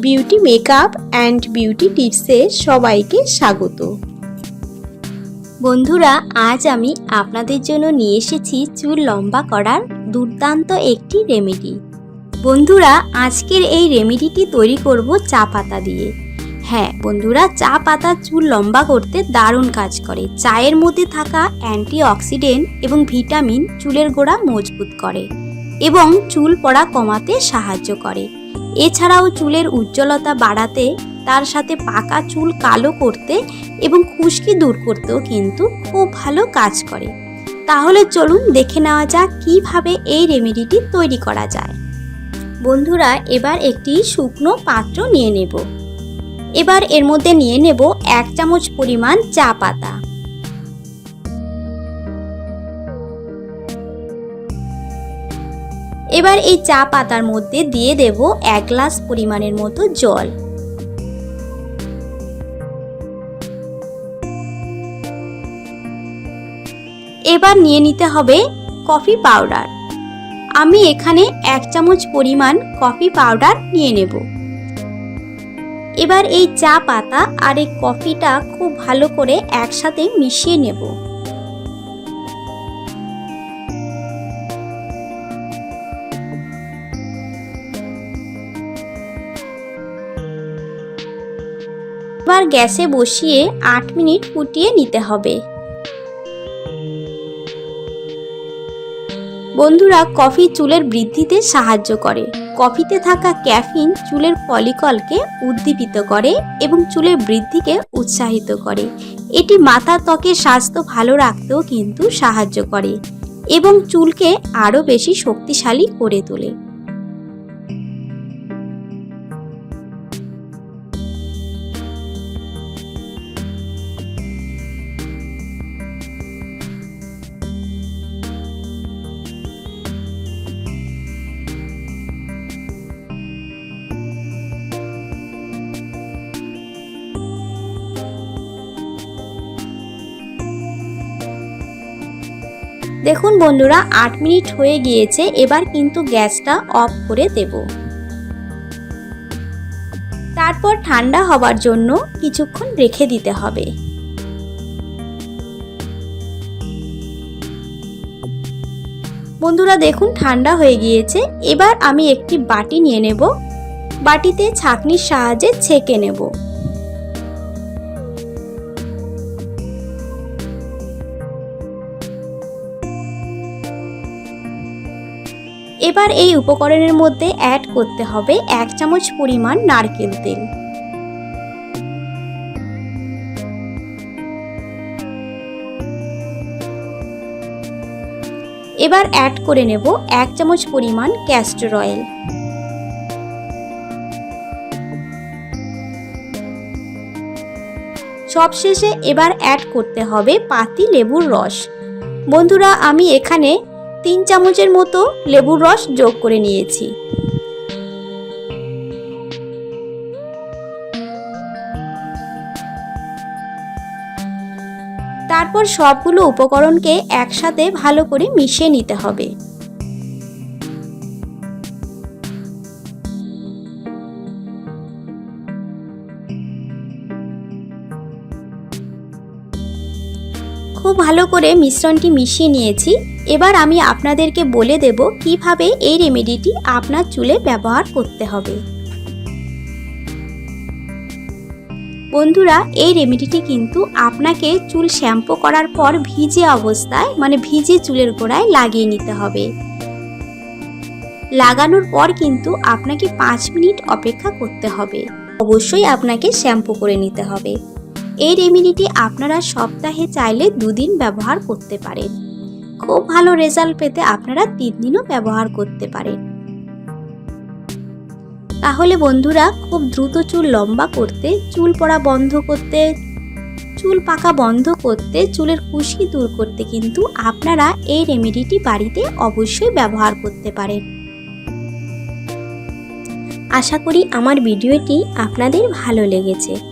Beauty makeup and beauty টিপসে সবাইকে স্বাগত। বন্ধুরা, আজ আমি আপনাদের জন্য নিয়ে এসেছি চুল লম্বা করার দুর্দান্ত একটি রেমেডি। বন্ধুরা, আজকের এই রেমেডিটি তৈরি করব চা পাতা দিয়ে। হ্যাঁ বন্ধুরা, চা পাতা চুল লম্বা করতে দারুণ কাজ করে। চায়ের মধ্যে থাকা অ্যান্টিঅক্সিডেন্ট এবং ভিটামিন চুলের গোড়া মজবুত করে এবং চুল পড়া কমাতে সাহায্য করে। এছাড়াও চুলের উজ্জ্বলতা বাড়াতে, তার সাথে পাকা চুল কালো করতে এবং খুশকি দূর করতেও কিন্তু খুব ভালো কাজ করে। তাহলে চলুন দেখে নেওয়া যাক কীভাবে এই রেমেডিটি তৈরি করা যায়। বন্ধুরা, এবার একটি শুকনো পাত্র নিয়ে নেব। এবার এর মধ্যে নিয়ে নেব এক চামচ পরিমাণ চা পাতা। এবার এই চা পাতার মধ্যে দিয়ে দেব এক গ্লাস পরিমাণের মতো জল। এবার নিয়ে নিতে হবে কফি পাউডার। আমি এখানে এক চামচ পরিমাণ কফি পাউডার নিয়ে নেব। এবার এই চা পাতা আর এই কফিটা খুব ভালো করে একসাথে মিশিয়ে নেব। এবার গ্যাসে বসিয়ে আট মিনিট ফুটিয়ে নিতে হবে। বন্ধুরা, কফি চুলের বৃদ্ধিতে সাহায্য করে। কফিতে থাকা ক্যাফিন চুলের ফলিকলকে উদ্দীপিত করে এবং চুলের বৃদ্ধিকে উৎসাহিত করে। এটি মাথা ত্বকের স্বাস্থ্য ভালো রাখতেও কিন্তু সাহায্য করে এবং চুলকে আরও বেশি শক্তিশালী করে তোলে। দেখুন বন্ধুরা, আট মিনিট হয়ে গিয়েছে, এবার কিন্তু গ্যাসটা অফ করে দেব। তারপর ঠান্ডা হবার জন্য কিছুক্ষণ রেখে দিতে হবে। বন্ধুরা, দেখুন ঠান্ডা হয়ে গিয়েছে, এবার আমি একটি বাটি নিয়ে নেব। বাটিতে ছাঁকনির সাহায্যে ছেঁকে নেব। এবার এই উপকরণের মধ্যে অ্যাড করতে হবে এক চামচ পরিমাণ নারকেল তেল। এবার অ্যাড করে নেব এক চামচ পরিমাণ ক্যাস্টর অয়েল সবশেষে এবার অ্যাড করতে হবে পাতি লেবুর রস। বন্ধুরা, আমি এখানে তিন চামচের মতো লেবুর রস যোগ করে নিয়েছি। তারপর সবগুলো উপকরণকে একসাথে ভালো করে মিশিয়ে নিতে হবে। খুব ভালো করে মিশ্রণটি মিশিয়ে নিয়েছি। এবার আমি আপনাদেরকে বলে দেব কীভাবে এই রেমেডিটি আপনার চুলে ব্যবহার করতে হবে। বন্ধুরা, এই রেমেডিটি কিন্তু আপনাকে চুল শ্যাম্পু করার পর ভিজে অবস্থায় মানে ভিজে চুলের গোড়ায় লাগিয়ে নিতে হবে। লাগানোর পর কিন্তু আপনাকে পাঁচ মিনিট অপেক্ষা করতে হবে। অবশ্যই আপনাকে শ্যাম্পু করে নিতে হবে। এই রেমিডিটি আপনারা সপ্তাহে চাইলে দুদিন ব্যবহার করতে পারেন। খুব ভালো রেজাল্ট পেতে আপনারা তিন দিনও ব্যবহার করতে পারেন। তাহলে বন্ধুরা, খুব দ্রুত চুল লম্বা করতে, চুল পড়া বন্ধ করতে, চুল পাকা বন্ধ করতে, চুলের কুশি দূর করতে কিন্তু আপনারা এই রেমেডিটি বাড়িতে অবশ্যই ব্যবহার করতে পারেন। আশা করি আমার ভিডিওটি আপনাদের ভালো লেগেছে।